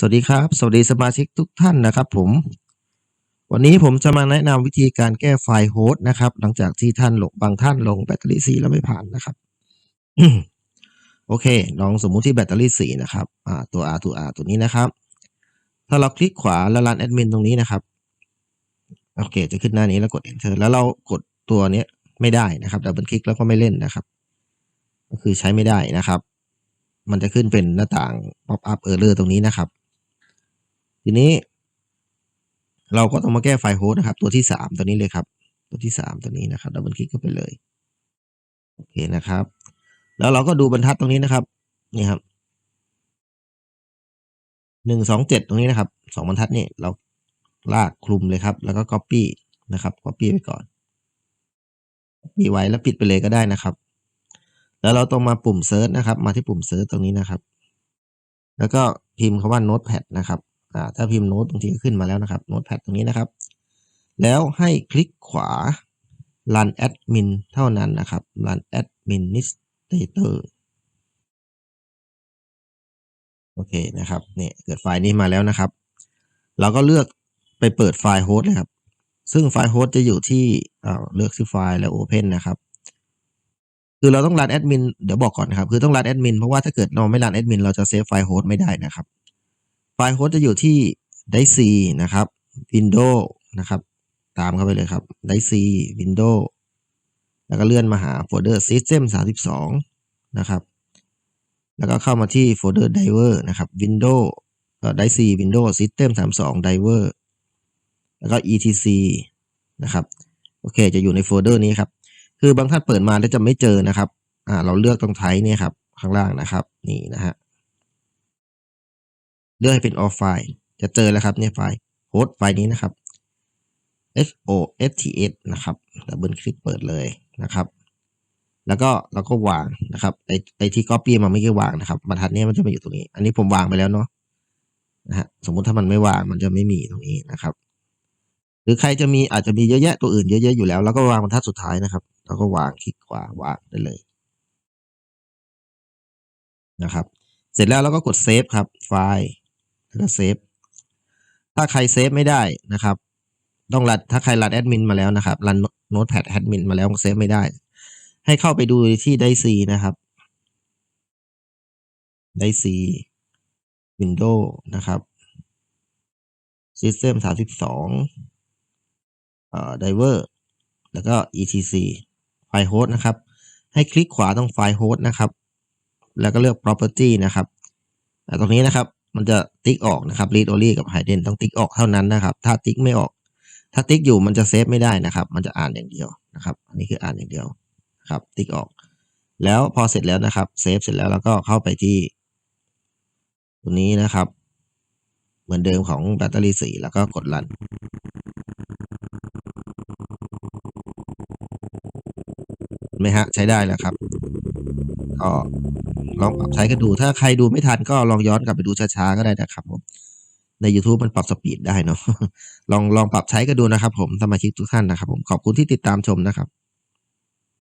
สวัสดีครับ สวัสดีสมาชิกทุกท่านนะครับ ผม วันนี้ผมจะมาแนะนำวิธีการแก้ไฟล์โฮสต์นะครับ หลังจากที่ท่านลงบางท่านลงแบตเตอรี่สีแล้วไม่ผ่านนะครับ โอเค ลองสมมุติที่แบตเตอรี่สีนะครับอ่าตัว R ตัว R ตัวนี้นะครับ ถ้าเราคลิกขวาแล้วรันแอดมินตรงนี้นะครับ โอเค จะขึ้นหน้านี้แล้วกด enter แล้วเรากดตัวเนี้ไม่ได้นะครับดับเบิลคลิกแล้วก็ไม่เล่นนะครับ ก็คือใช้ไม่ได้นะครับ มันจะขึ้นเป็นหน้าต่าง pop up error ตรงนี้นะครับ ทีนี้ เราก็ต้องมาแก้ไฟล์โฮสต์นะครับ ตัวที่สามตัวนี้เลยครับ ตัวที่สามตัวนี้นะครับดับเบิลคลิกเข้าไปเลยโอเคนะครับ แล้วเราก็ดูบรรทัดตรงนี้นะครับนี่ครับหนึ่งสองเจ็ดตรงนี้นะครับสองบรรทัดนี่เราลากคลุมเลยครับ แล้วก็ copy นะครับ copy ไปก่อน copy ไว้แล้วปิดไปเลยก็ได้นะครับ แล้วเราต้องมาปุ่ม search นะครับ มาที่ปุ่ม search ตรงนี้นะครับ แล้วก็พิมพ์คำว่า notepad นะครับ ถ้าพิมพ์โน้ตบางทีก็ขึ้นมาแล้วนะครับ notepad ตรงนี้นะครับ แล้วให้คลิกขวา run admin เท่านั้นนะครับ run administrator โอเคนะครับเนี่ยเกิดไฟล์นี้มาแล้วนะครับ เราก็เลือกไปเปิดไฟล์โฮสต์เลยครับ ซึ่งไฟล์โฮสต์จะอยู่ที่เลือกที่ไฟล์แล้ว Open นะครับ คือเราต้องรันแอดมินเดี๋ยวบอกก่อนนะครับ คือต้องรันแอดมินเพราะว่าถ้าเกิดเราไม่รันแอดมินเราจะเซฟไฟล์โฮสต์ไม่ได้นะครับ ไฟล์โฮสต์จะอยู่ที่ d i c นะครับ Windows นะครับ ตามเข้าไปเลยครับ d i c Windows แล้วก็เลื่อนมาหาโฟลเดอร์ System 32 นะครับ แล้วก็เข้ามาที่โฟลเดอร์ Diver นะครับ Windows เอ่อ d i c Windows System 32 Diver แล้วก็ etc นะครับ โอเค จะอยู่ในโฟลเดอร์นี้ครับ คือบางท่านเปิดมาแล้วจะไม่เจอนะครับ อ่า เราเลือกตรงไทยเนี่ยครับ ข้างล่างนะครับ นี่นะฮะ เลือกให้เป็น all file จะเจอแล้วครับเนี่ยไฟล์โฮสต์ไฟล์นี้นะครับ h o s t s นะครับดับเบิลคลิกเปิดเลยนะครับ แล้วก็เราก็วางนะครับไอไอที่ copy มาไม่กี่วางนะครับบรรทัดนี้มันจะมาอยู่ตรงนี้ อันนี้ผมวางไปแล้วเนาะนะฮะสมมุติถ้ามันไม่วางมันจะไม่มีตรงนี้นะครับ หรือใครจะมีอาจจะมีเยอะแยะตัวอื่นเยอะๆอยู่แล้ว แล้วก็วางบรรทัดสุดท้ายนะครับ แล้วก็วางคลิกขวาวางได้เลยนะครับ เสร็จแล้วเราก็กดเซฟครับไฟล์ แล้วก็เซฟถ้าใครเซฟไม่ได้นะครับ ต้องรันถ้าใครรันแอดมินมาแล้วนะครับรันโน้ตแพดแอดมินมาแล้วเซฟไม่ได้ ให้เข้าไปดูที่ไดซีนะครับไดซีวินโดว์นะครับ System 32เอ่อ Driver แล้วก็ etc ไฟล์โฮสต์นะครับ ให้คลิกขวาตรงไฟล์โฮสต์นะครับ แล้วก็เลือก property นะครับตรงนี้นะครับ มันจะติ๊กออกนะครับ read only กับ hidden ต้องติ๊กออกเท่านั้นนะครับ ถ้าติ๊กไม่ออก ถ้าติ๊กอยู่มันจะเซฟไม่ได้นะครับ มันจะอ่านอย่างเดียวนะครับ อันนี้คืออ่านอย่างเดียวครับ ติ๊กออก แล้วพอเสร็จแล้วนะครับเซฟเสร็จแล้วแล้วก็เข้าไปที่ตัวนี้นะครับ เหมือนเดิมของแบตเตอรี่สีแล้วก็กดรันเห็นไหมฮะใช้ได้แล้วครับ ก็ลองปรับใช้กันดูถ้าใครดูไม่ทันก็ลองย้อนกลับไปดูช้าๆก็ได้นะครับผมใน YouTube มันปรับสปีดได้เนาะลองลองปรับใช้กันดูนะครับผมสมาชิกทุกท่านนะครับผมขอบคุณที่ติดตามชมนะครับ